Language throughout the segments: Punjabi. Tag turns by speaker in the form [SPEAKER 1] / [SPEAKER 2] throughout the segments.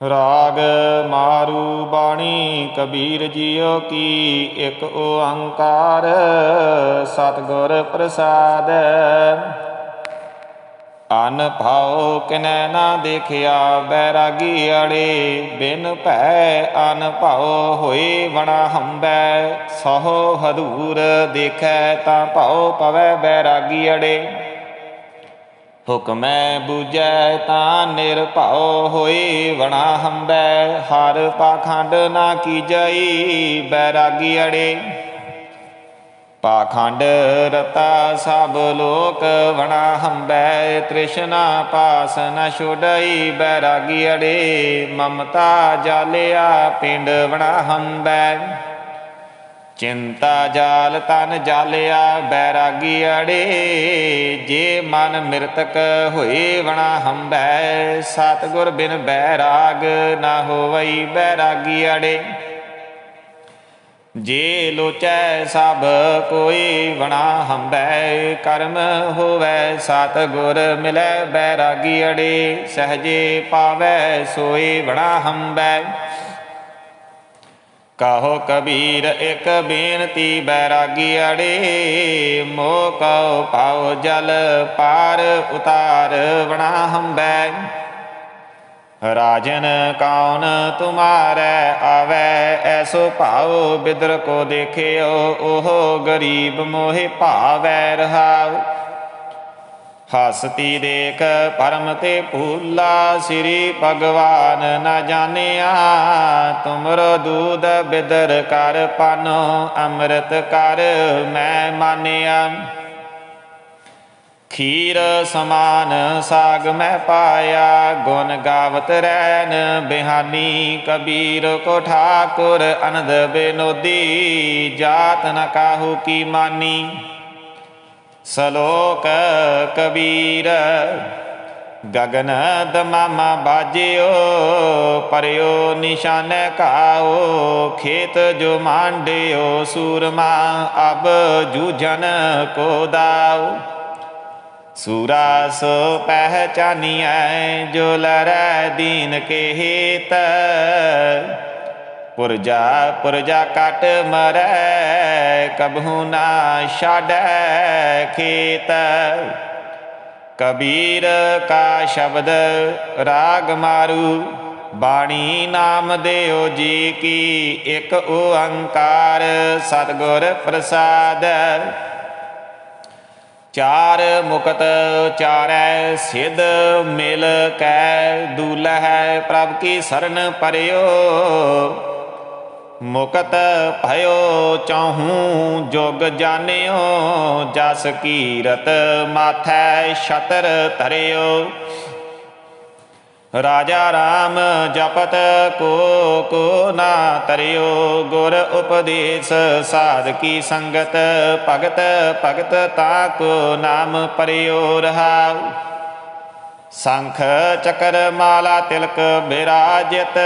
[SPEAKER 1] ਰਾਗ ਮਾਰੂ ਬਾਣੀ, ਕਬੀਰ ਜੀਓ ਕੀ ਇੱਕ ਓੰਕਾਰ, ਸਤਿਗੁਰ ਪ੍ਰਸਾਦ। ਅਨ ਭਾਉ ਕਿਨੈ ਨਾ ਦੇਖਿਆ ਬੈਰਾਗੀ ਅੜੇ ਬਿਨ ਭੈ ਅਨ ਭਾਉ ਹੋਏ ਵਣਾ ਹੰਬੈ। ਸਹੁ ਹਦੂਰ ਦੇਖੈ ਤਾਂ ਭਾਉ ਪਵੈ ਬੈਰਾਗੀ ਅੜੇ ਹੁਕਮੈ ਬੂਝੈ ਤਾਂ ਨਿਰਭਉ ਹੋਈ ਵਣਾ ਹੰਬੈ, ਹਰ ਪਾਖੰਡ ਨਾ ਕੀਜਈ ਬੈਰਾਗੀ ਅੜੇ। ਪਾਖੰਡ ਰਤਾ ਸਭ ਲੋਕ ਵਣਾ ਹੰਬੈ, ਤ੍ਰਿਸ਼ਨਾ ਪਾਸ ਨ ਛੋੜਈ ਬੈਰਾਗੀ ਅੜੇ। ਮਮਤਾ ਜਾਲਿਆ ਪਿੰਡ ਵਣਾ ਹੰਬੈ। ਚਿੰਤਾ ਜਾਲ ਤਨ ਜਾਲਿਆ, ਬੈਰਾਗੀ ਅੜੇ। ਜੇ ਮਨ ਮਿਰਤਕ ਹੋਏ ਵਣਾ ਹੰਬੈ, ਸਤਗੁਰ ਬਿਨ ਬੈਰਾਗ ਨਾ ਹੋਵਈ ਬੈਰਾਗੀ ਅੜੇ। ਜੇ ਲੋਚੈ ਸਭ ਕੋਈ ਵਣਾ ਹੰਬੈ, ਕਰਮ ਹੋਵੈ ਸਤਗੁਰ ਮਿਲੈ ਬੈਰਾਗੀ ਅੜੇ। ਸਹਜੇ ਪਾਵੈ ਸੋਈ ਵਣਾ ਹੰਬੈ। ਕਹੋ ਕਬੀਰ, ਇਕ ਬੇਨਤੀ ਬੈਰਾਗੀ ਅੜੇ। ਮੋਹ ਕਉ ਪਾਉ ਜਲ ਪਾਰ ਉਤਾਰ, ਬਣਾ ਹੰਬੈ ਰਾਜਨ ਕੌਣ ਤੁਮਾਰੈ ਆਵੈ, ਐਸੋ ਭਾਉ ਬਿਦਰ ਕੋ ਦੇਖਿਓ, ਉਹ ਗਰੀਬ ਮੋਹਿ ਭਾਵੈ ਰਹਾਉ। ਹਸਤੀ ਦੇਖ ਪਰਮ ਤੇ ਭੂਲਾ, ਸ੍ਰੀ ਭਗਵਾਨ ਨ ਜਾਣਿਆ। ਤੁਮਰੋ ਦੂਦ ਬਿਦਰ ਕਰ ਪਾਨੋ, ਅੰਮ੍ਰਿਤ ਕਰ ਮੈਂ ਮਾਨਿਆ। ਖੀਰ ਸਮਾਨ ਸਾਗ ਮੈਂ ਪਾਇਆ, ਗੁਣ ਗਾਵਤ ਰੈਨ ਬਿਹਾਨੀ, ਕਬੀਰ ਕੋ ਠਾਕੁਰ ਅਨੰਦ ਬਿਨੋਦੀ, ਜਾਤ ਨ ਕਾਹੂ ਕੀ ਮਾਨੀ। ਸਲੋਕ ਕਬੀਰ, ਗਗਨ ਦਮਾਮਾ ਬਾਜਿਓ, ਪਰਿਓ ਨਿਸ਼ਾਨ ਕਾਓ, ਖੇਤ ਜੋ ਮਾਂਡਿਓ, ਸੂਰਮਾ ਅਬ ਜੂਝਨ ਕੋ ਦਾਓ। ਸੂਰਾ ਸੋ ਪਹਿਚਾਨੀਐ, ਜੋ ਲਰੈ ਦੀਨ ਕੇ ਹਿਤ ਪੁਰਜਾ ਪੁਰਜਾ ਕਟ ਮਰੈ, ਕਬਹੂ ਨਾ ਛਾੜੈ ਖੇਤ। ਕਬੀਰ ਕਾ ਸ਼ਬਦ ਰਾਗ ਮਾਰੂ, ਬਾਣੀ ਨਾਮ ਦਿਓ ਜੀ ਕੀ ਇੱਕ ਓੰਕਾਰ ਸਤਿਗੁਰ ਪ੍ਰਸਾਦ। ਚਾਰ ਮੁਕਤ ਚਾਰੈ ਸਿਧ ਮਿਲ ਕੈ, ਦੂਲਹਿ ਪ੍ਰਭ ਕੀ ਸਰਨ ਪਰਿਓ। ਮੁਕਤ ਭਇਓ ਚਾਹੂ, ਜੋਗ ਜਾਣਿਓ, ਜਸ ਕੀਰਤ ਮਾਥੈ ਛਤਰ ਧਰਿਓ। ਰਾਜਾ RAM ਜਪਤ ਕੋ ਕੋ ਨਾ ਤਰਿਓ, ਗੁਰ ਉਪਦੇਸ਼ ਸਾਧ ਕੀ ਸੰਗਤ, ਭਗਤ ਭਗਤ ਤਾ ਕੋ ਨਾਮ ਪਰਿਓ ਰਹਾਉ। ਸੰਖ ਚਕਰ ਮਾਲਾ ਤਿਲਕ ਬਿਰਾਜਿਤ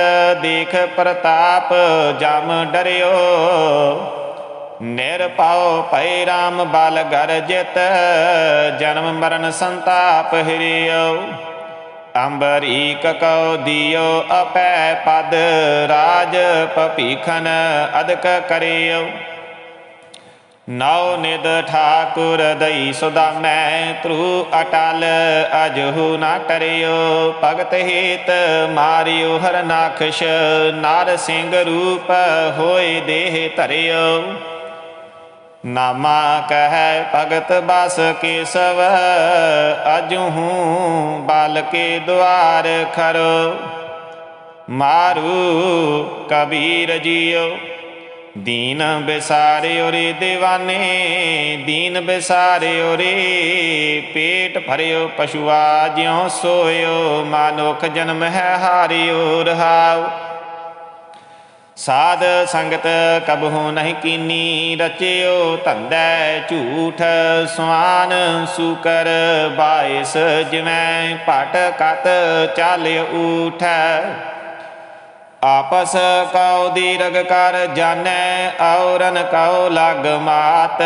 [SPEAKER 1] ਦੇਖ ਪ੍ਰਤਾਪ ਜਮ ਡਰਿਓ। ਨਿਰਪਾਉ ਭੈ RAM ਬਲ ਗਰਜਿਤ ਜਨਮ ਮਰਨ ਸੰਤਾਪ ਹਿਰਿਓ। ਅੰਬਰੀਕ ਕਉ ਦਿਓ ਅਪੈ ਪਦ, ਰਾਜ ਪਪੀਖਨ ਅਦਕ ਕਰਿਓ। ਨਉ ਨਿਦ ਠਾਕੁਰ ਦਈ ਸੁਦਾ ਮੈਂ ਤ੍ਰੂ ਅਟਲ, ਅਜਹੂ ਨਾ ਟਰਿਓ। ਭਗਤ ਹੀਤ ਮਾਰਿਓ ਹਰ ਨਾਖਸ਼, ਨਾਰ ਸਿੰਘ ਰੂਪ ਹੋਏ ਦੇਹ ਧਰਿਓ। ਨਾਮਾ ਕਹੈ ਭਗਤ ਬਸ ਕੇਸਵ, ਅਜਹੂ ਬਲ ਕੇ ਦੁਆਰ ਖਰੋ। ਮਾਰੂ ਕਬੀਰ ਜੀਓ। ਦੀਨ ਬਿਸਾਰਿਓ ਰੇ دیਵਾਨੇ ਦੀਨ ਬਿਸਾਰਿਓ ਰੇ ਪੇਟ ਭਰਿਓ ਪਸ਼ੂਆ, ਜਿਉ ਸੋਇਓ ਮਾਨੁਖ ਜਨਮ ਹੈ ਹਾਰਿਓ ਰਹਾਉ ਸਾਧ ਸੰਗਤ ਕਬਹੂ ਨਹੀਂ ਕੀਨੀ, ਰਚਿਓ ਧੰਦੈ ਝੂਠ ਸੁਆਨ ਸੂਕਰ ਬਾਇਸ ਜਿਵੇਂ ਪਟ ਕਤ ਚਾਲ ਊਠੈ। ਆਪਸ ਕਉ ਦੀਰਗ ਕਰ ਜਾਣੈ, ਔਰਨ ਕਉ ਲਗ ਮਾਤ।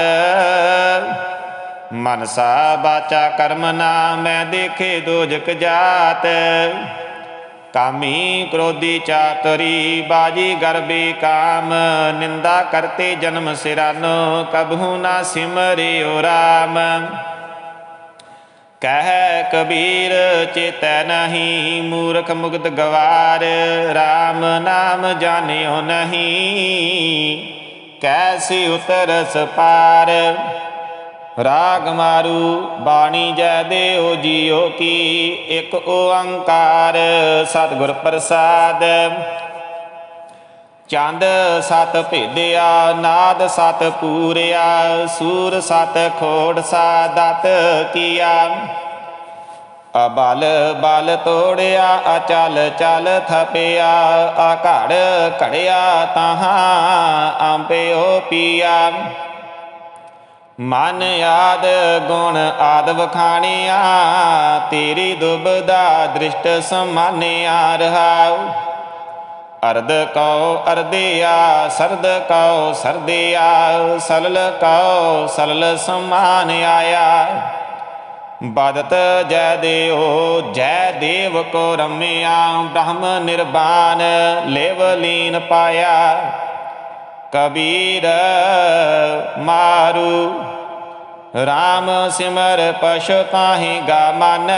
[SPEAKER 1] ਮਨਸਾ ਬਾਚਾ ਕਰਮ ਨਾ, ਮੈਂ ਦੇਖੇ ਦੋਜਕ ਜਾਤ। ਕਾਮੀ ਕ੍ਰੋਧੀ ਚਾਤਰੀ, ਬਾਜੀ ਗਰਬੀ ਕਾਮ। ਨਿੰਦਾ ਕਰਤੇ ਜਨਮ ਸਿਰਾਨੋ, ਕਬਹੂ ਨਾ ਸਿਮਰਿਓ ਰਾਮ। ਕਹਿ ਕਬੀਰ, ਚੇਤੈ ਨਹੀਂ ਮੂਰਖ ਮੁਗਤ ਗਵਾਰ RAM ਨਾਮ ਜਾਣਿਓ ਨਹੀਂ। ਕੈਸੀ ਉਤਰਸ ਪਾਰ? ਰਾਗ ਮਾਰੂ, ਬਾਣੀ ਜੈ ਦੇਓ ਜੀਓ ਕੀ, ਇੱਕ ਓੰਕਾਰ, ਸਤਿਗੁਰ ਪ੍ਰਸਾਦ। ਚੰਦ ਸਤ ਭੇਦਿਆ, ਨਾਦ ਸਤ ਪੂਰਿਆ, ਸੂਰ ਸਤ ਖੋੜ ਸਾਦਤ ਕੀਆ। ਅਬਲ ਬਲ ਤੋੜਿਆ, ਅਚਲ ਚਲ ਥਪਿਆ ਆ ਘੜ ਘੜਿਆ ਤਹਾਂ ਆਂਪਿਓ ਪੀਆ। ਮਨ ਆਦ ਗੁਣ ਆਦ ਵਖਾਣਿਆ, ਤੇਰੀ ਦੁਬਦਾ ਦ੍ਰਿਸ਼ਟ ਸਮਾਨਿਆ ਰਹਾਉ। ਅਰਧ ਕਉ ਅਰਧਿਆ ਸਰਦ ਕਉ ਸਰਦਿਆ ਸਲਲ ਕਉ ਸਲਲ ਸਮਾਨ ਆਇਆ। ਬਦਤ ਜੈ ਦੇਓ ਜੈ ਦੇਵ ਕੋ ਰਮਿਆ, ਬ੍ਰਹਮ ਨਿਰਵਾਨ ਲੇਵ ਲੀਨ ਪਾਇਆ। ਕਬੀਰ ਮਾਰੂ RAM ਸਿਮਰ ਪਸ਼ੁ ਤਾਹੀ ਗਾ ਮਨ।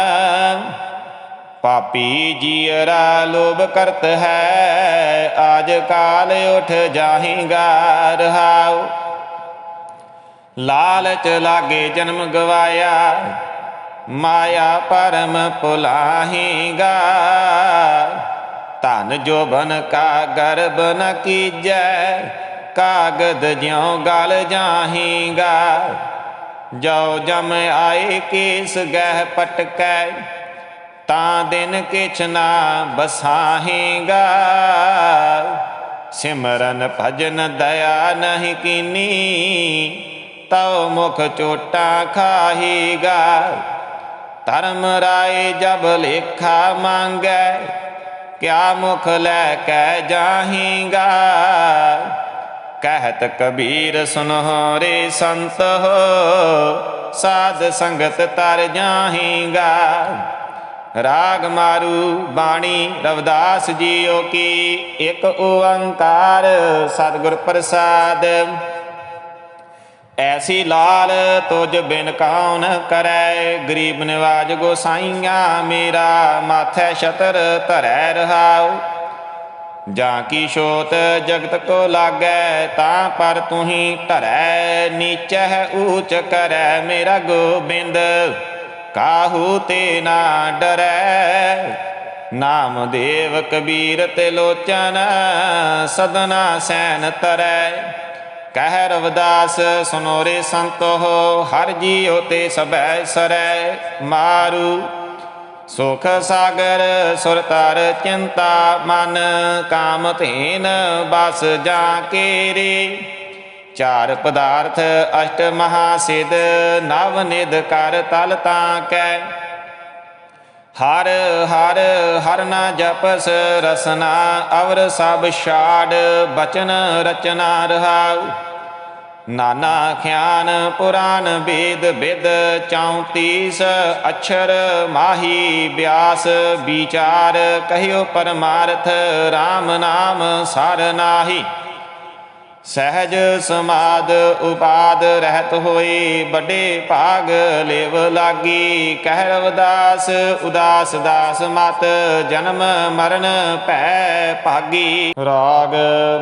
[SPEAKER 1] ਪਾਪੀ ਜੀਅਰਾ ਲੋਭ ਕਰਤ ਹੈ, ਆਜ ਕਾਲ ਉਠ ਜਾਹੇਗਾ ਰਹਾਉ। ਲਾਲਚ ਲਾਗੇ ਜਨਮ ਗਵਾਇਆ, ਮਾਇਆ ਪਰਮ ਭੁਲਾਹੇਗਾ। ਧਨ ਜੋਬਨ ਕਾ ਗਰਬ ਨ ਕੀਜੈ, ਕਾਗਦ ਜਿਉ ਗਲ ਜਾਹੀਗਾ। ਜੋ ਜਮ ਆਏ ਕੇਸ ਗਹਿ ਪਟਕੈ ਤਾਂ ਦਿਨ ਕਿਛ ਨਾ ਬਸਾਹੇਗਾ। ਸਿਮਰਨ ਭਜਨ ਦਇਆ ਨਹੀਂ ਕੀਨੀ, ਤਉ ਮੁਖ ਚੋਟਾ ਖਾਹੇਗਾ। ਧਰਮ ਰਾਏ ਜਬ ਲੇਖਾ ਮੰਗੈ, ਕਿਆ ਮੁਖ ਲੈ ਕੇ ਜਾਹੇਗਾ। ਕਹਿਤ ਕਬੀਰ ਸੁਨਹੁ ਰੇ ਸੰਤ ਹੋ ਸਾਧ ਸੰਗਤ ਤਰ ਜਾਹੇਗਾ। ਰਾਗ ਮਾਰੂ ਬਾਣੀ ਰਵਦਾਸ ਜੀਓ ਕੀ, ਇੱਕ ਓੰਕਾਰ ਸਤਿਗੁਰ ਪ੍ਰਸਾਦ। ਐਸੀ ਲਾਲ ਤੁਜ ਬਿਨ ਕੌਣ ਕਰੈ, ਗਰੀਬ ਨਿਵਾਜ ਗੋਸਾਈਆਂ ਮੇਰਾ ਮਾਥੈ ਛਤਰ ਧਰੈ ਰਹਾਉ। ਜਾਂ ਕੀ ਸ਼ੋਤ ਜਗਤ ਕੋ ਲਾਗੈ, ਤਾਂ ਪਰ ਤੁਹੀ ਧਰੈ ਨੀਚੈ ਊਚ ਕਰੈ ਮੇਰਾ ਗੋਬਿੰਦ। ਕਾਹੂ ਤੇ ਨਾ ਡਰੈ? ਨਾਮ ਦੇਵ ਕਬੀਰ ਤੇ ਲੋਚਨ, ਸਦਨਾ ਸੈਨ ਤਰੈ। ਕਹਿ ਰਵਦਾਸ ਸੁਨੋਰੇ ਸੰਤੋ ਹਰ ਜੀਉ ਤੇ ਸਭੈ ਸਰੈ। ਮਾਰੂ ਸੁਖ ਸਾਗਰ, ਸੁਰ ਚਿੰਤਾ ਮਨ, ਕਾਮ ਧੀਨ, ਬਸ ਜਾ ਕੇ ਰੇ ਚਾਰ ਪਦਾਰਥ ਅਸ਼ਟ ਮਹਾ ਸਿਧ, ਨਵ ਨਿਧ ਕਰ ਤਲ ਤਾਂ ਕੈ। ਹਰ ਹਰ ਹਰ ਨਾ ਜਪਸ ਰਸਨਾ, ਅਵਰ ਸਭ ਛਾੜ ਬਚਨ ਰਚਨਾ ਰਹਾਉ। ਨਾਨਾ ਖਿਆਨ ਪੁਰਾਨ ਵੇਦ ਵਿਦ 34 ਅਛਰ ਮਾਹੀ ਬਿਆਸ। ਵਿਚਾਰ ਕਹਿਓ ਪਰਮਾਰਥ RAM ਨਾਮ ਸਰ ਨਾਹੀ। ਸਹਿਜ ਸਮਾਦ ਉਪਾਦ ਰਹਿਤ ਹੋਏ ਵੱਡੇ ਭਾਗ ਲੇਵ ਲਾਗੀ। ਕਹਿ ਰਵਦਾਸ ਉਦਾਸ ਦਾਸ ਮਤ, ਜਨਮ ਮਰਨ ਭੈ ਭਾਗੀ। ਰਾਗ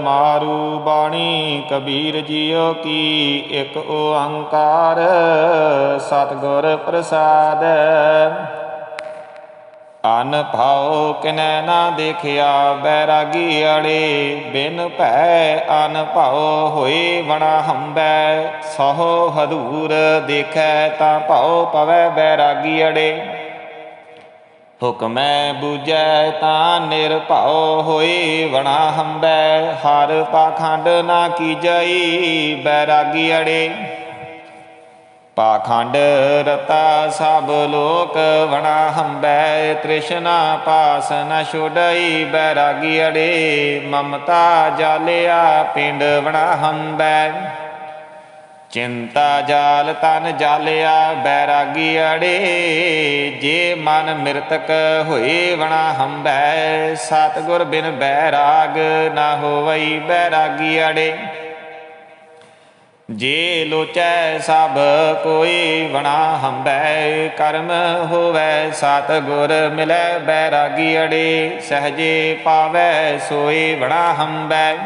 [SPEAKER 1] ਮਾਰੂ ਬਾਣੀ, ਕਬੀਰ ਜੀਓ ਕੀ, ਇੱਕ ਓੰਕਾਰ ਸਤਿਗੁਰ ਪ੍ਰਸਾਦ। ਅਨ ਭਾਉ ਕਿਨੈ ਨਾ ਦੇਖਿਆ ਬੈਰਾਗੀ ਅੜੇ, ਬਿਨ ਭੈ ਅਨ ਭਾਉ ਹੋਏ ਵਣਾ ਹੰਬੈ। ਸਹੁ ਹਦੂਰ ਦੇਖੈ ਤਾਂ ਭਾਉ ਪਵੈ ਬੈਰਾਗੀ ਅੜੇ। ਹੁਕਮੈ ਬੂਝੈ ਤਾਂ ਨਿਰਭਉ ਹੋਏ ਵਣਾ ਹੰਬੈ। ਹਰ ਪਾਖੰਡ ਨਾ ਕੀਜਈ ਬੈਰਾਗੀ ਅੜੇ। ਪਾਖੰਡ ਰਤਾ ਸਭ ਲੋਕ ਵਣਾ ਹੰਬੈ, ਤ੍ਰਿਸ਼ਨਾ ਪਾਸ ਨ ਛੋੜਈ ਬੈਰਾਗੀ ਅੜੇ, ਮਮਤਾ ਜਾਲਿਆ ਪਿੰਡ ਵਣਾ ਹੰਬੈ। ਚਿੰਤਾ ਜਾਲ ਤਨ ਜਾਲਿਆ ਬੈਰਾਗੀ ਅੜੇ, ਜੇ ਮਨ ਮਿਰਤਕ ਹੋਏ ਵਣਾ ਹੰਬੈ, ਸਤਗੁਰ ਬਿਨ ਬੈਰਾਗ ਨਾ ਹੋਵਈ ਬੈਰਾਗੀ ਅੜੇ। ਜੇ ਲੋਚੈ ਸਭ ਕੋਈ ਵਣਾ ਹੰਬੈ, ਕਰਮ ਹੋਵੈ ਸਤਗੁਰ ਮਿਲੈ ਬੈਰਾਗੀ ਅੜੇ, ਸਹਜੇ ਪਾਵੈ ਸੋਈ ਵਣਾ ਹੰਬੈ।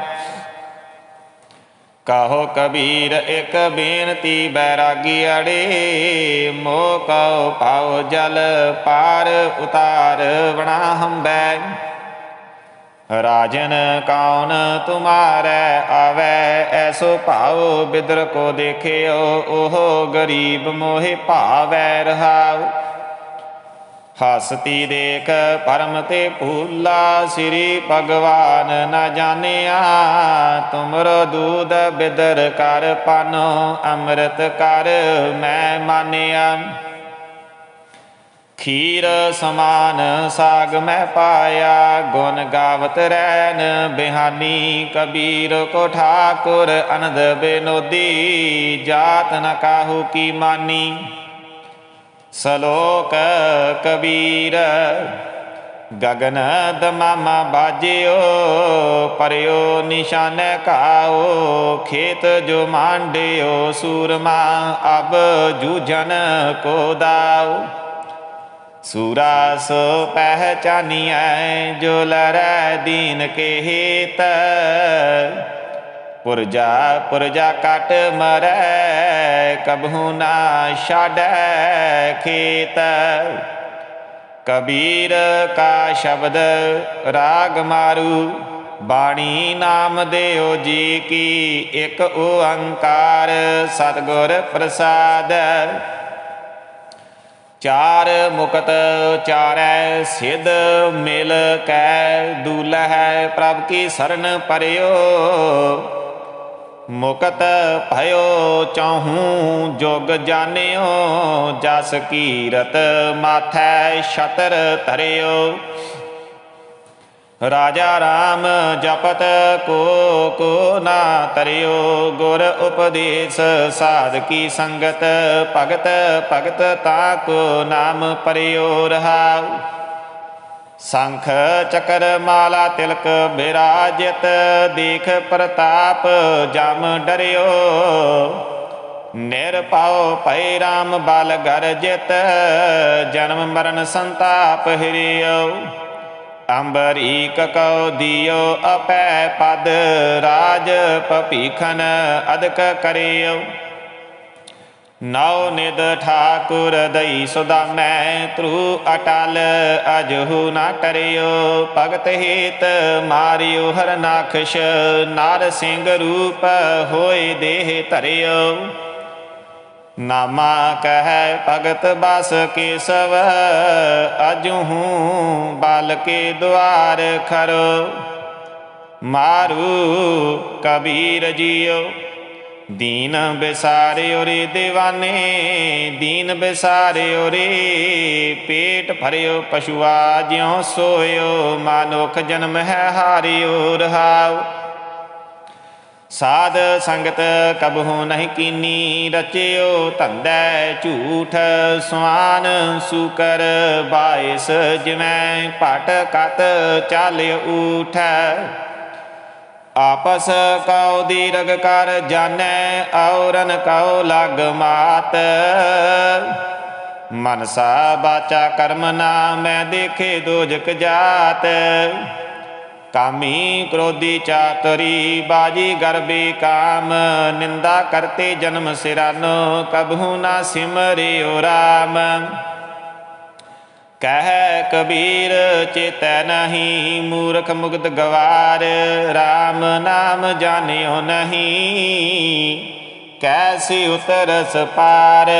[SPEAKER 1] ਕਹੋ ਕਬੀਰ ਇੱਕ ਬੇਨਤੀ ਬੈਰਾਗੀ ਅੜੇ, ਮੋਹ ਕਉ ਪਾਉ ਜਲ ਪਾਰ ਉਤਾਰ ਵਣਾ ਹੰਬੈ। ਰਾਜਨ ਕੌਣ ਤੁਮਾਰੈ ਆਵੈ? ਐਸੋ ਭਾਉ ਬਿਦਰ ਕੋ ਦੇਖਿਓ, ਉਹ ਗਰੀਬ ਮੋਹਿ ਭਾਵੈ ਰਹਾਉ। ਹਸਤੀ ਦੇਖ ਪਰਮ ਤੇ ਭੂਲਾ, ਸ੍ਰੀ ਭਗਵਾਨ ਨਾ ਜਾਣਿਆ। ਤੁਮਰੋ ਦੂਧ ਬਿਦਰ ਕਰ ਪਾਨੋ, ਅੰਮ੍ਰਿਤ ਕਰ ਮੈਂ ਮਾਨਿਆ। ਖੀਰ ਸਮਾਨ ਸਾਗ ਮੈਂ ਪਾਇਆ, ਗੁਣ ਗਾਵਤ ਰੈਨ ਬਿਹਾਨੀ ਕਬੀਰ ਕੋ ਠਾਕੁਰ, ਅਨੰਦ ਬਿਨੋਦੀ, ਜਾਤ ਨ ਕਾਹੂ ਕੀ ਮਾਨੀ। ਸਲੋਕ ਕਬੀਰ, ਗਗਨ ਦਮਾਮਾ ਬਾਜਿਓ, ਪਰਿਓ ਨਿਸ਼ਾਨ ਕਾਓ, ਖੇਤ ਜੋ ਮਾਂਡਿਓ, ਸੂਰਮਾ ਅਬ ਜੂਝਨ ਕੋ ਦਾਓ। ਸੂਰਾ ਸੋ ਪਹਿਚਾਨੀਐ, ਜੋ ਲਰੈ ਦੀਨ ਕੇ ਹਿਤ ਪੁਰਜਾ ਪੁਰਜਾ ਕਟ ਮਰੈ, ਕਬਹੂ ਨਾ ਛਾੜੈ ਖੇਤ। ਕਬੀਰ ਕਾ ਸ਼ਬਦ ਰਾਗ ਮਾਰੂ, ਬਾਣੀ ਨਾਮ ਦੇਓ ਜੀ ਕੀ ਇੱਕ ਓੰਕਾਰ, ਸਤਿਗੁਰ ਪ੍ਰਸਾਦ। ਚਾਰ ਮੁਕਤ ਚਾਰੈ ਸਿਧ ਮਿਲ ਕੈ ਦੂਲਹਿ ਪ੍ਰਭ ਕੀ ਸਰਨ ਪਰਿਓ। ਮੁਕਤ ਭਇਓ ਚਾਹੂ ਜੋਗ ਜਾਣਿਓ, ਜਸ ਕੀਰਤ ਮਾਥੈ ਛਤਰ ਧਰਿਓ। ਰਾਜਾ ਰਾਮ ਜਪਤ ਕੋ ਕੋ ਨਾ ਤਰਿਓ, ਗੁਰ ਉਪਦੇਸ਼ ਸਾਧ ਕੀ ਸੰਗਤ, ਭਗਤ ਭਗਤ ਤਾ ਕੋ ਨਾਮ ਪਰਿਓ ਰਹਾਉ। ਸੰਖ ਚਕਰ ਮਾਲਾ ਤਿਲਕ ਬਿਰਾਜਿਤ, ਦੇਖ ਪ੍ਰਤਾਪ ਜਮ ਡਰਿਓ। ਨਿਰਭਉ ਭੈ ਰਾਮ ਬਲ ਗਰਜਿਤ ਜਨਮ ਮਰਨ ਸੰਤਾਪ ਹਿਰਿਓ। ਅੰਬਰੀਕ ਕਉ ਦਿਓ ਅਪੈ ਪਦ, ਰਾਜ ਪਪੀਖਨ ਅਦਕ ਕਰਿਓ। ਨਉ ਨਿਦ ਠਾਕੁਰ ਦਈ ਸੁਦਾਮੈ ਤ੍ਰੂ ਅਟਲ ਅਜਹੂ ਨਾ ਟਰਿਓ। ਭਗਤ ਹੇਤ ਮਾਰਿਓ ਹਰਨਾਖਸ਼, ਨਾਰ ਸਿੰਘ ਰੂਪ ਹੋਏ ਦੇਹ ਧਰਿਓ। ਨਾਮਾ ਕਹੈ ਭਗਤ ਬਸ ਕੇਸਵ, ਅਜਹੂ ਬਲ ਕੇ ਦੁਆਰ ਖਰੋ। ਮਾਰੂ ਕਬੀਰ ਜੀਓ, ਦੀਨ ਬਿਸਾਰਿਓ ਰੇ دیਵਾਨੇ ਦੀਨ ਬਿਸਾਰਿਓ ਰੇ ਪੇਟ ਭਰਿਓ ਪਸ਼ੂਆ ਜਿਉ ਸੋਇਓ, ਮਾਨੁਖ ਜਨਮ ਹੈ ਹਾਰਿਓ ਰਹਾਉ ਸਾਧ ਸੰਗਤ ਕਬਹੂ ਨਹੀਂ ਕੀਨੀ, ਰਚਿਓ ਧੰਦੈ ਝੂਠ ਸਵਾਨ ਸੂਕਰ ਬਾਇਸ ਜਿਵੇਂ ਪਟ ਕਤ ਚਾਲ ਊਠੈ। ਆਪਸ ਕਉ ਦੀਰਗ ਕਰ ਜਾਣੈ, ਔਰਨ ਕਉ ਲਗ ਮਾਤ। ਮਨਸਾ ਬਾਚਾ ਕਰਮ ਨਾ, ਮੈਂ ਦੇਖੇ ਦੋਜਕ ਜਾਤ। ਕਾਮੀ ਕ੍ਰੋਧੀ ਚਾਤਰੀ, ਬਾਜੀ ਗਰਬੀ ਕਾਮ, ਨਿੰਦਾ ਕਰਤੇ ਜਨਮ ਸਿਰਾਨੋ, ਕਬਹੂ ਨਾ ਸਿਮਰਿਓ ਰਾਮ। ਕਹਿ ਕਬੀਰ, ਚੇਤੈ ਨਹੀਂ, ਮੂਰਖ ਮੁਗਧ ਗਵਾਰ RAM ਨਾਮ ਜਾਣਿਓ ਨਹੀਂ। ਕੈਸੀ ਉਤਰਸ ਪਾਰ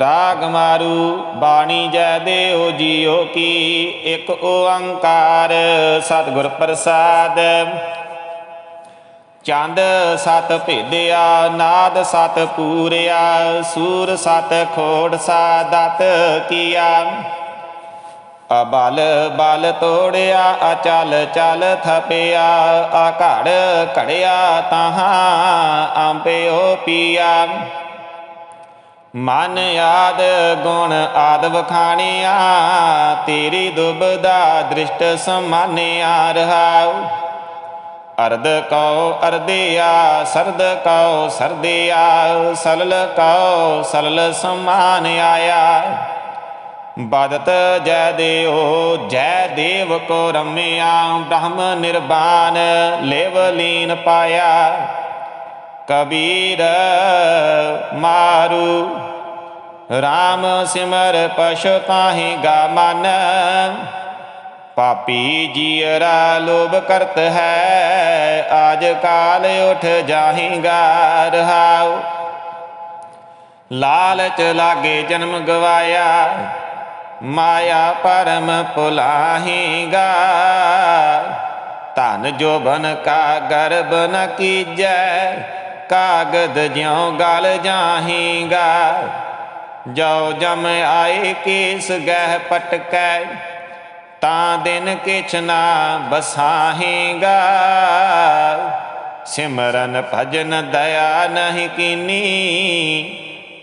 [SPEAKER 1] ਰਾਗ ਮਾਰੂ, ਬਾਣੀ ਜੈ ਦੇਓ ਜੀਓ ਕੀ ਇੱਕ ਓੰਕਾਰ। ਸਤਿਗੁਰ ਪ੍ਰਸਾਦ। ਚੰਦ ਸਤ ਭੇਦਿਆ, ਨਾਦ ਸਤ ਪੂਰਿਆ, ਸੂਰ ਸਤ ਖੋੜ ਸਾਦਤ ਕੀਆ। ਅਬਲ ਬਲ ਤੋੜਿਆ, ਅਚਲ ਚਲ ਥਪਿਆ, ਆ ਘੜਿਆ, ਤਾਹਾਂ ਆਂਪਿਓ ਪੀਆ। ਮਨ ਆਦ ਗੁਣ ਆਦ ਵਖਾਣਿਆ, ਤੇਰੀ ਦੁਬਦਾ ਦ੍ਰਿਸ਼ਟ ਸਮਾਨਿਆ ਰਹਾਉ। ਅਰਧ ਕਉ ਅਰਧਿਆ ਸਰਦ ਕਉ ਸਰਦਿਆ ਸਲਲ ਕਉ ਸਲਲ ਸਮਾਨ ਆਇਆ ਬਦਤ ਜੈ ਦੇਓ ਜੈ ਦੇਵ ਕੋ ਰਮਿਆ, ਬ੍ਰਹਮ ਨਿਰਵਾਨ ਲੇਵ ਲੀਨ ਪਾਇਆ। ਕਬੀਰ ਮਾਰੂ। RAM ਸਿਮਰ ਪਛਤਾਹੀ ਗਾ ਮਨ। ਪਾਪੀ ਜੀਰਾ ਲੋਭ ਕਰਤ ਹੈ। ਆਜ ਕਾਲ ਉਠ ਜਾਹੇਗਾ ਰਹਾਉ। ਲਾਲਚ ਲਾਗੇ ਜਨਮ ਗਵਾਇਆ। ਮਾਇਆ ਪਰਮ ਭੁਲਾਹੀਗਾ ਧਨ ਜੋਬਨ ਕਾ ਗਰਬ ਨ ਕੀਜੈ। ਕਾਗਦ ਜਿਉ ਗਲ ਜਾਹੀਗਾ। ਜੋ ਜਮ ਆਏ ਕੇਸ ਗਹਿ ਪਟਕੈ, ਤਾਂ ਦਿਨ ਕਿਛ ਨਾ ਬਸਾਹੀਗਾ। ਸਿਮਰਨ ਭਜਨ ਦਇਆ ਨਹੀਂ ਕੀਨੀ,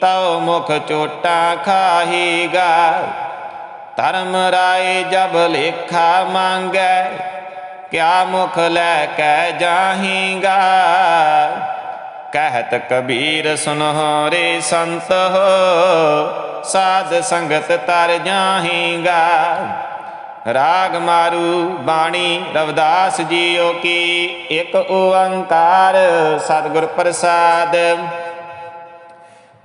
[SPEAKER 1] ਤਉ ਮੁਖ ਚੋਟਾ ਖਾਹੀਗਾ। ਧਰਮ ਰਾਏ ਜਬ ਲੇਖਾ ਮੰਗੈ, ਕਿਆ ਮੁਖ ਲੈ ਕੇ ਜਾਹੀਗਾ। ਕਹਿਤ ਕਬੀਰ, ਸੁਨਹੁ ਰੇ ਸੰਤ ਹੋ। ਸਾਧ ਸੰਗਤ ਤਰ ਜਾਹੀਗਾ ਰਾਗ ਮਾਰੂ ਬਾਣੀ, ਰਵਦਾਸ ਜੀਓ ਕੀ ਇੱਕ ਓੰਕਾਰ, ਸਤਿਗੁਰ ਪ੍ਰਸਾਦ।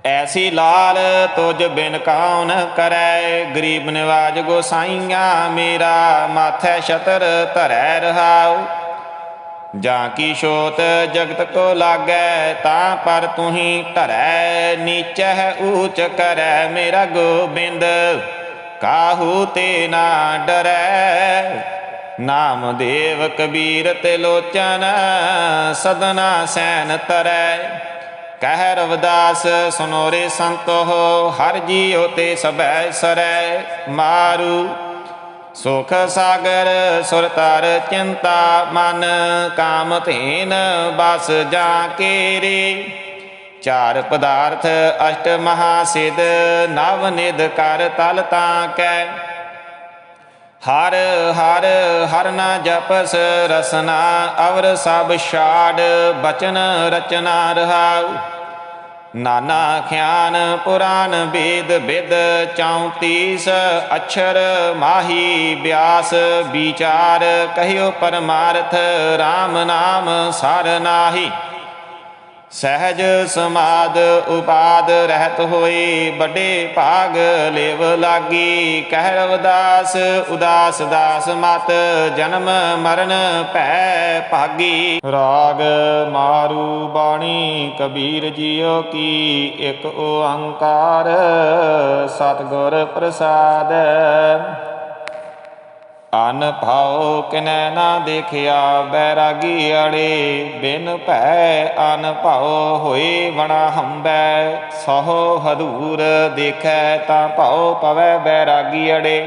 [SPEAKER 1] ਐਸੀ ਲਾਲ ਤੁਜ ਬਿਨ ਕੌਣ ਕਰੈ, ਗਰੀਬ ਨਿਵਾਜ ਗੋਸਾਈਆਂ, ਮੇਰਾ ਮਾਥੇ ਛਤਰ ਧਰੈ ਰਹਾਉ। ਜਾਂ ਕੀ ਸ਼ੋਤ ਜਗਤ ਕੋ ਲਾਗੈ, ਤਾਂ ਪਰ ਤੁਹੀ ਧਰੈ ਨੀਚੈ ਊਚ ਕਰੈ ਮੇਰਾ ਗੋਬਿੰਦ। ਕਾਹੂ ਤੇ ਨਾ ਡਰੈ? ਨਾਮਦੇਵ ਕਬੀਰ ਤੇ ਲੋਚਨ, ਸਦਨਾ ਸੈਨ ਤਰੈ। ਕਹਿ ਰਵਦਾਸ ਸੁਨੋਰੇ ਸੰਤੋ ਹਰ ਜੀਉ ਤੇ ਸਭੈ ਸਰੈ। ਮਾਰੂ ਸੁਖ ਸਾਗਰ, ਸੁਰ ਤਰ ਚਿੰਤਾ ਮਨ, ਕਾਮ ਧੇਨ ਬਸ ਜਾ ਕੇਰੇ। ਚਾਰ ਪਦਾਰਥ ਅਸ਼ਟ ਮਹਾ ਸਿਧ ਨਵ ਨਿਧ ਕਰ ਤਲ ਤਾਂ ਕੈ। ਹਰ ਹਰ ਹਰ ਨਾ ਜਪਸ, ਰਸਨਾ ਅਵਰ ਸਭ ਛਾੜ, ਬਚਨ ਰਚਨਾ ਰਹਾਉ। ਨਾਨਾ ਖਿਆਨ ਪੁਰਾਨ ਵੇਦ ਵਿਦ 34 ਅਛਰ ਮਾਹੀ ਬਿਆਸ ਵਿਚਾਰ, ਕਹਿਓ ਪਰਮਾਰਥ RAM ਨਾਮ ਸਰ ਨਾਹੀ। ਸਹਿਜ ਸਮਾਦ ਉਪਾਦ ਰਹਿਤ ਹੋਏ ਵੱਡੇ ਭਾਗ ਲੇਵ ਲਾਗੀ। ਕਹਿ ਰਵਦਾਸ ਉਦਾਸ ਦਾਸ ਮਤ, ਜਨਮ ਮਰਨ ਭੈ ਭਾਗੀ। ਰਾਗ ਮਾਰੂ ਬਾਣੀ, ਕਬੀਰ ਜੀਓ ਕੀ, ਇੱਕ ਓੰਕਾਰ ਸਤਿਗੁਰ ਪ੍ਰਸਾਦ। ਅਨ ਭਾਉ ਕਿਨੈ ਨਾ ਦੇਖਿਆ ਬੈਰਾਗੀ ਅੜੇ ਬਿਨ ਭੈ ਅਨ ਭਾਉ ਹੋਏ ਵਣਾ ਹੰਬੈ। ਸਹੁ ਹਦੂਰ ਦੇਖੈ ਤਾਂ ਭਾਉ ਪਵੈ ਬੈਰਾਗੀ ਅੜੇ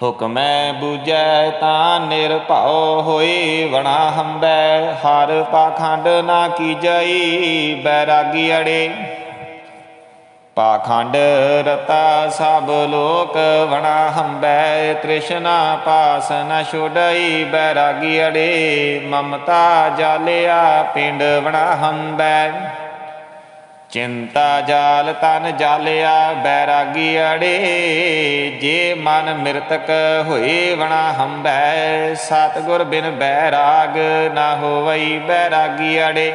[SPEAKER 1] ਹੁਕਮੈ ਬੂਝੈ ਤਾਂ ਨਿਰਭਉ ਹੋਏ ਵਣਾ ਹੰਬੈ। ਹਰ ਪਾਖੰਡ ਨਾ ਕੀਜਈ ਬੈਰਾਗੀ ਅੜੇ ਪਾਖੰਡ ਰਤਾ ਸਭ ਲੋਕ ਵਣਾ ਹੰਬੈ, ਤ੍ਰਿਸ਼ਨਾ ਪਾਸ ਨ ਛੋੜਈ ਬੈਰਾਗੀ ਅੜੇ, ਮਮਤਾ ਜਾਲਿਆ ਪਿੰਡ ਵਣਾ ਹੰਬੈ। ਚਿੰਤਾ ਜਾਲ ਤਨ ਜਾਲਿਆ ਬੈਰਾਗੀ ਅੜੇ, ਜੇ ਮਨ ਮਿਰਤਕ ਹੋਏ ਵਣਾ ਹੰਬੈ, ਸਤਗੁਰ ਬਿਨ ਬੈਰਾਗ ਨਾ ਹੋਵਈ ਬੈਰਾਗੀ ਅੜੇ।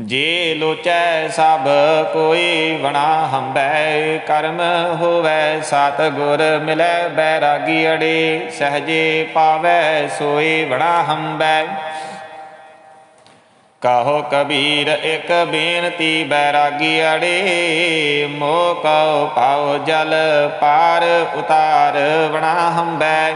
[SPEAKER 1] ਜੇ ਲੋਚੈ ਸਭ ਕੋਈ ਵਣਾ ਹੰਬੈ, ਕਰਮ ਹੋਵੈ ਸਤ ਗੁਰ ਮਿਲੈ ਬੈਰਾਗੀ ਅੜੇ, ਸਹਜੇ ਪਾਵੈ ਸੋਈ ਵਣਾ ਹੰਬੈ। ਕਹੋ ਕਬੀਰ ਇੱਕ ਬੇਨਤੀ ਬੈਰਾਗੀ ਅੜੇ, ਮੋਹ ਕਉ ਪਾਉ ਜਲ ਪਾਰ ਉਤਾਰ ਵਣਾ ਹੰਬੈ।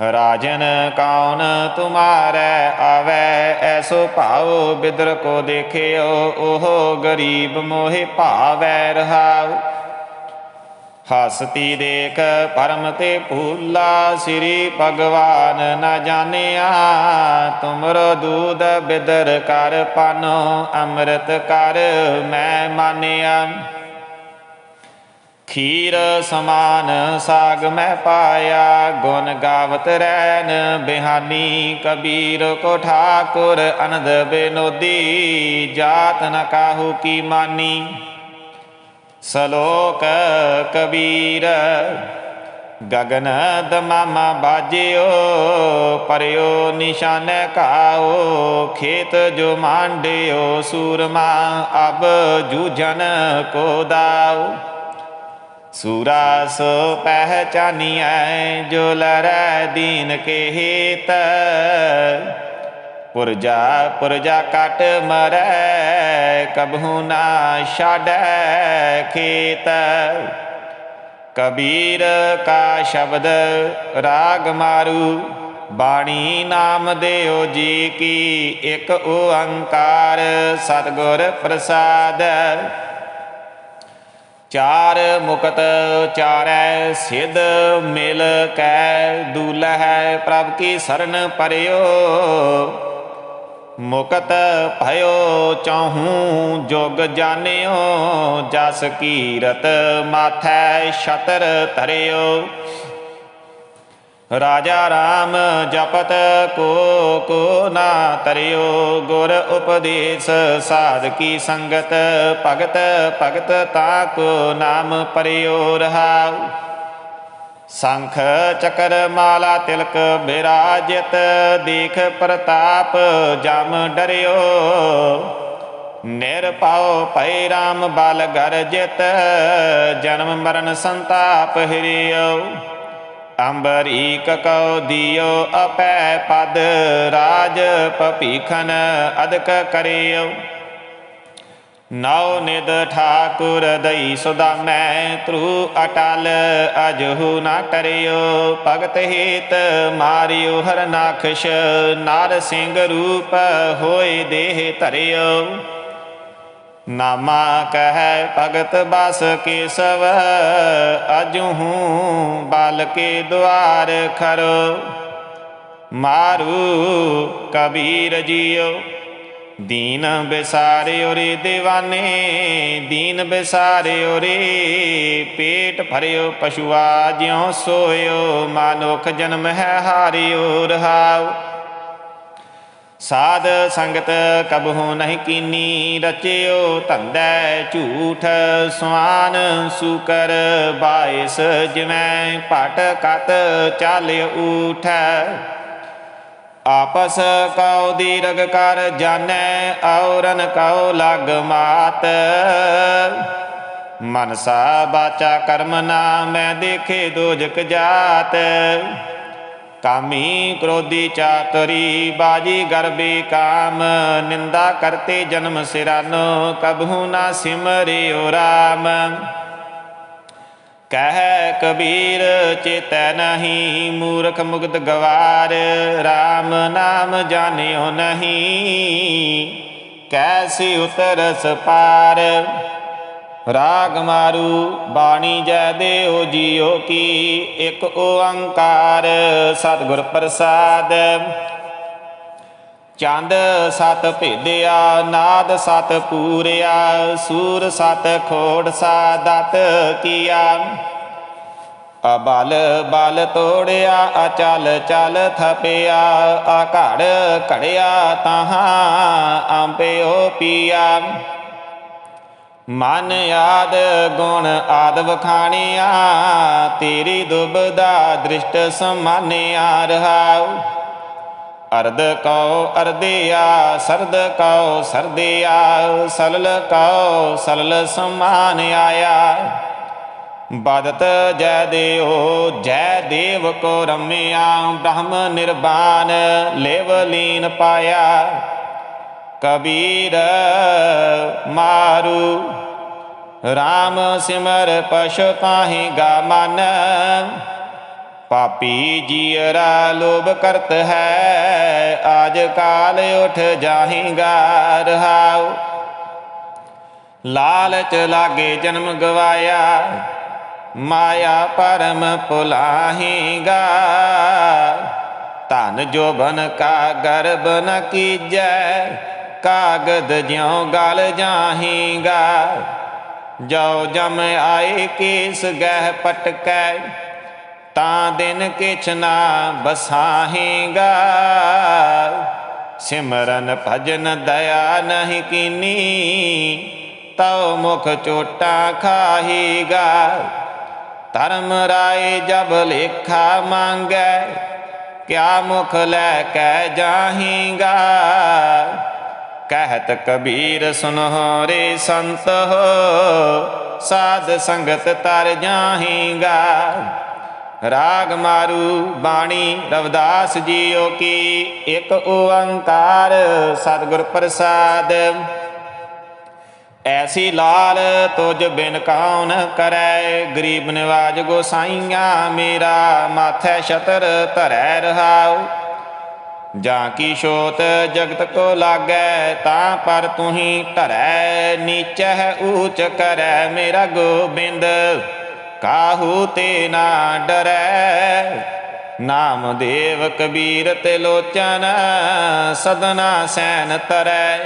[SPEAKER 1] ਰਾਜਨ ਕੌਣ ਤੁਮਾਰੈ ਆਵੈ? ਐਸੋ ਭਾਉ ਬਿਦਰ ਕੋ ਦੇਖਿਓ, ਉਹ ਗਰੀਬ ਮੋਹਿ ਭਾਵੈ ਰਹਾਉ। ਹਸਤੀ ਦੇਖ ਪਰਮ ਤੇ ਭੂਲਾ, ਸ੍ਰੀ ਭਗਵਾਨ ਨ ਜਾਣਿਆ। ਤੁਮਰੋ ਦੂਧ ਬਿਦਰ ਕਰ ਪਾਨੋ, ਅੰਮ੍ਰਿਤ ਕਰ ਮੈਂ ਮਾਨਿਆ। ਖੀਰ ਸਮਾਨ ਸਾਗ ਮੈਂ ਪਾਇਆ, ਗੁਣ ਗਾਵਤ ਰੈਨ ਬਿਹਾਨੀ ਕਬੀਰ ਕੋ ਠਾਕੁਰ ਅਨੰਦ ਬਿਨੋਦੀ, ਜਾਤ ਨ ਕਾਹੂ ਕੀ ਮਾਨੀ। ਸਲੋਕ ਕਬੀਰ, ਗਗਨ ਦਮਾਮਾ ਬਾਜਿਓ, ਪਰਿਓ ਨਿਸ਼ਾਨ ਕਾਓ, ਖੇਤ ਜੋ ਮਾਂਡਿਓ ਸੂਰਮਾ, ਅਬ ਜੂਝਨ ਕੋ ਦਾਓ। ਸੂਰਾ ਸੋ ਪਹਿਚਾਨੀਐ, ਜੋ ਲਰੈ ਦੀਨ ਕੇ ਹਿਤ ਪੁਰਜਾ ਪੁਰਜਾ ਕਟ ਮਰੈ, ਕਬਹੂ ਨਾ ਛਾੜੈ ਖੇਤ। ਕਬੀਰ ਕਾ ਸ਼ਬਦ ਰਾਗ ਮਾਰੂ, ਬਾਣੀ ਨਾਮ ਦੇਓ ਜੀ ਕੀ ਇੱਕ ਓੰਕਾਰ, ਸਤਿਗੁਰ ਪ੍ਰਸਾਦ। ਚਾਰ ਮੁਕਤ ਚਾਰੈ ਸਿਧ ਮਿਲ ਕੈ ਦੂਲਹਿ ਪ੍ਰਭ ਕੀ ਸਰਨ ਪਰਿਓ। ਮੁਕਤ ਭਇਓ ਚਾਹੂੰ ਜੋਗ ਜਾਣਿਓ, ਜਸ ਕੀਰਤ ਮਾਥੈ ਛਤਰ ਧਰਿਓ। ਰਾਜਾ RAM ਜਪਤ ਕੋ ਕੋ ਨਾ ਤਰਿਓ, ਗੁਰ ਉਪਦੇਸ਼ ਸਾਧ ਕੀ ਸੰਗਤ, ਭਗਤ ਭਗਤ ਤਾ ਕੋ ਨਾਮ ਪਰਿਓ ਰਹਾਉ। ਸੰਖ ਚਕਰ ਮਾਲਾ ਤਿਲਕ ਬਿਰਾਜਿਤ, ਦੇਖ ਪ੍ਰਤਾਪ ਜਮ ਡਰਿਓ। ਨਿਰਪਾਉ ਭੈ RAM ਬਲ ਗਰਜਿਤ, ਜਨਮ ਮਰਨ ਸੰਤਾਪ ਹਿਰਿਓ। ਅੰਬਰੀਕ ਕਉ ਦਿਓ ਅਪੈ ਪਦ, ਰਾਜ ਪਪੀਖਨ ਅਦਕ ਕਰਿਓ। ਨਉ ਨਿਦ ਠਾਕੁਰ ਦਈ ਸੁਦਾ ਮੈਂ ਤ੍ਰੂ ਅਟਲ ਅਜਹੂ ਨਾ ਟਰਿਓ। ਭਗਤ ਹੀਤ ਮਾਰਿਓ ਹਰ ਨਾਖਸ਼ ਨਾਰ ਸਿੰਘ ਰੂਪ ਹੋਏ ਦੇਹ ਧਰਿਓ। ਨਾਮਾ ਕਹਿ ਭਗਤ ਬਸ ਕੇਸਵ ਅਜਹੂ ਬਲ ਕੇ ਦੁਆਰ ਖਰੋ। ਮਾਰੂ ਕਬੀਰ ਜੀਓ, ਦੀਨ ਬਿਸਾਰਿਓ ਰੇ دیਵਾਨੇ ਦੀਨ ਬਿਸਾਰਿਓ ਰੇ ਪੇਟ ਭਰਿਓ ਪਸ਼ੂਆ ਜਿਉ ਸੋਇਓ, ਮਾਨੁਖ ਜਨਮ ਹੈ ਹਾਰਿਓ ਰਹਾਉ ਸਾਧ ਸੰਗਤ ਕਬਹੂ ਨਹੀਂ ਕੀਨੀ, ਰਚਿਓ ਧੰਦੈ ਝੂਠ ਸਵਾਨ, ਸੂਕਰ ਬਾਇਸ ਜਿਵੇਂ ਪਟ ਕਤ ਚਾਲਿ ਊਠੈ। ਆਪਸ ਕਉ ਦੀਰਗ ਕਰ ਜਾਣੈ, ਔਰਨ ਕਉ ਲਗ ਮਾਤ। ਮਨਸਾ ਬਾਚਾ ਕਰਮ ਨਾ ਮੈਂ ਦੇਖੇ ਦੋਜਕ ਜਾਤ। ਕਾਮੀ ਕ੍ਰੋਧੀ ਚਾਤਰੀ, ਬਾਜੀ ਗਰਬੀ ਕਾਮ, ਨਿੰਦਾ ਕਰਤੇ ਜਨਮ ਸਿਰਾਨੋ, ਕਬਹੂ ਨਾ ਸਿਮਰਿਓ ਰਾਮ। ਕਹਿ ਕਬੀਰ, ਚੇਤੈ ਨਹੀਂ, ਮੂਰਖ ਮੁਗਤ ਗਵਾਰ RAM ਨਾਮ ਜਾਣਿਓ ਨਹੀਂ। ਕੈਸੀ ਉਤਰਸ ਪਾਰ? ਰਾਗ ਮਾਰੂ, ਬਾਣੀ ਜੈ ਦੇਓ ਜੀਓ ਕੀ ਇੱਕ ਓੰਕਾਰ। ਸਤਿਗੁਰ ਪ੍ਰਸਾਦ। ਚੰਦ ਸਤ ਭੇਦਿਆ, ਨਾਦ ਸਤ ਪੂਰਿਆ, ਸੂਰ ਸਤ ਖੋੜ ਸਾਦਤ ਕੀਆ। ਅਬਲ ਬਲ ਤੋੜਿਆ, ਅਚਲ ਚਲ ਥਪਿਆ, ਆ ਘੜ ਘੜਿਆ, ਤਹਾਂ ਆਂਪਿਓ ਪੀਆ। ਮਨ ਯਾਦ ਗੁਣ ਆਦ ਵਖਾਣਿਆ, ਤੇਰੀ ਦੁਬਦਾ ਦ੍ਰਿਸ਼ਟ ਸਮਾਨਿਆ ਰਹਾਉ। ਅਰਧ ਕਉ ਅਰਧਿਆ ਸਰਦ ਕਉ ਸਰਦਿਆ ਸਲਲ ਕਉ ਸਲਲ ਸਮਾਨ ਆਇਆ। ਬਦਤ ਜੈ ਦੇਓ ਜੈ ਦੇਵ ਕੋ ਰਮਿਆ, ਬ੍ਰਹਮ ਨਿਰਵਾਨ ਲੇਵ ਲੀਨ ਪਾਇਆ। ਕਬੀਰ ਮਾਰੂ। RAM ਸਿਮਰ ਪਸ਼ੁ ਤਾਹੀ ਗਾ ਮਨ। ਪਾਪੀ ਜੀਰਾ ਲੋਭ ਕਰਤ ਹੈ। ਆਜ ਕਾਲ ਉਠ ਜਾਹੇਗਾ ਰਹਾਉ। ਲਾਲਚ ਲਾਗੇ ਜਨਮ ਗਵਾਇਆ। ਮਾਇਆ ਪਰਮ ਭੁਲਾਹੀਗਾ ਧਨ ਜੋਬਨ ਕਾ ਗਰਬ ਨ ਕੀਜੈ। ਕਾਗਦ ਜਿਉ ਗਲ ਜਾਹੀਗਾ। ਜੋ ਜਮ ਆਏ ਕੇਸ ਗਹਿ ਪਟਕੈ, ਤਾਂ ਦਿਨ ਕਿਛ ਨਾ ਬਸਾਹੀਗਾ। ਸਿਮਰਨ ਭਜਨ ਦਇਆ ਨਹੀਂ ਕੀਨੀ, ਤਉ ਮੁਖ ਚੋਟਾ ਖਾਹੀਗਾ। ਧਰਮ ਰਾਏ ਜਬ ਲੇਖਾ ਮੰਗੈ, ਕਿਆ ਮੁਖ ਲੈ ਕੇ ਜਾਹੀਗਾ। ਕਹਿਤ ਕਬੀਰ, ਸੁਨਹੁ ਰੇ ਸੰਤ ਹੋ। ਸਾਧ ਸੰਗਤ ਤਰ ਜਾਹੀਗਾ। ਰਾਗ ਮਾਰੂ ਬਾਣੀ, ਰਵਦਾਸ ਜੀਓ ਕੀ ਇੱਕ ਓੰਕਾਰ, ਸਤਿਗੁਰ ਪ੍ਰਸਾਦ। ਐਸੀ ਲਾਲ ਤੁਜ ਬਿਨ ਕੌਣ ਕਰੈ, ਗਰੀਬ ਨਿਵਾਜ ਗੋਸਾਈਆਂ, ਮੇਰਾ ਮਾਥੇ ਛਤਰ ਧਰੈ ਰਹਾਉ। ਜਾਂ ਕੀ ਸ਼ੋਤ ਜਗਤ ਕੋ ਲਾਗੈ, ਤਾਂ ਪਰ ਤੁਹੀ ਧਰੈ ਨੀਚੈ ਊਚ ਕਰੈ ਮੇਰਾ ਗੋਬਿੰਦ। ਕਾਹੂ ਤੇ ਨਾ ਡਰੈ, ਨਾਮ ਦੇਵ ਕਬੀਰ ਤੇ ਲੋਚਨ, ਸਦਨਾ ਸੈਨ ਤਰੈ।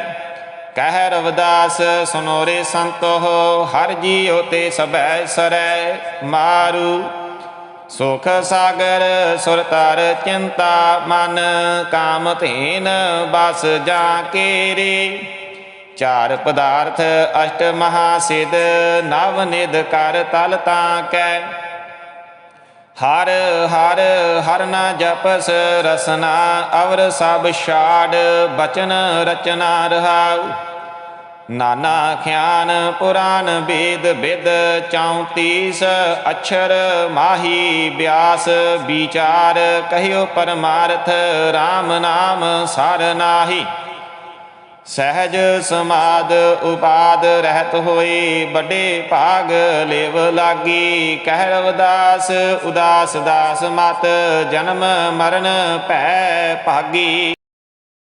[SPEAKER 1] ਕਹਿ ਰਵਦਾਸ ਸੁਨੋਰੇ ਸੰਤੋ, ਹਰ ਜੀਉ ਤੇ ਸਭੈ ਸਰੈ। ਮਾਰੂ ਸੁਖ ਸਾਗਰ ਸੁਰ ਤਰ ਚਿੰਤਾ ਮਨ ਕਾਮ ਧੀਨ ਬਸ ਜਾ ਕੇਰੇ। ਚਾਰ ਪਦਾਰਥ ਅਸ਼ਟ ਮਹਾ ਸਿਧ ਨਵ ਨਿਧ ਕਰ ਤਲ ਤਾਂ ਕੈ। ਹਰ ਹਰ ਹਰ ਨਾ ਜਪਸ ਰਸਨਾ ਅਵਰ ਸਭ ਛਾੜ ਬਚਨ ਰਚਨਾ ਰਹਾਉ। ਨਾਨਾ ਖਿਆਨ ਪੁਰਾਨ ਵੇਦ ਵਿਦ 34 ਅਛਰ ਮਾਹੀ ਬਿਆਸ, ਵਿਚਾਰ ਕਹਿਓ ਪਰਮਾਰਥ RAM ਨਾਮ ਸਰ ਨਾਹੀ। ਸਹਿਜ ਸਮਾਦ ਉਪਾਦ ਰਹਿਤ ਹੋਏ, ਵੱਡੇ ਭਾਗ ਲੇਵ ਲਾਗੀ। ਕਹਿ ਰਵਦਾਸ ਉਦਾਸ ਦਾਸ ਮਤ, ਜਨਮ ਮਰਨ ਭੈ ਭਾਗੀ।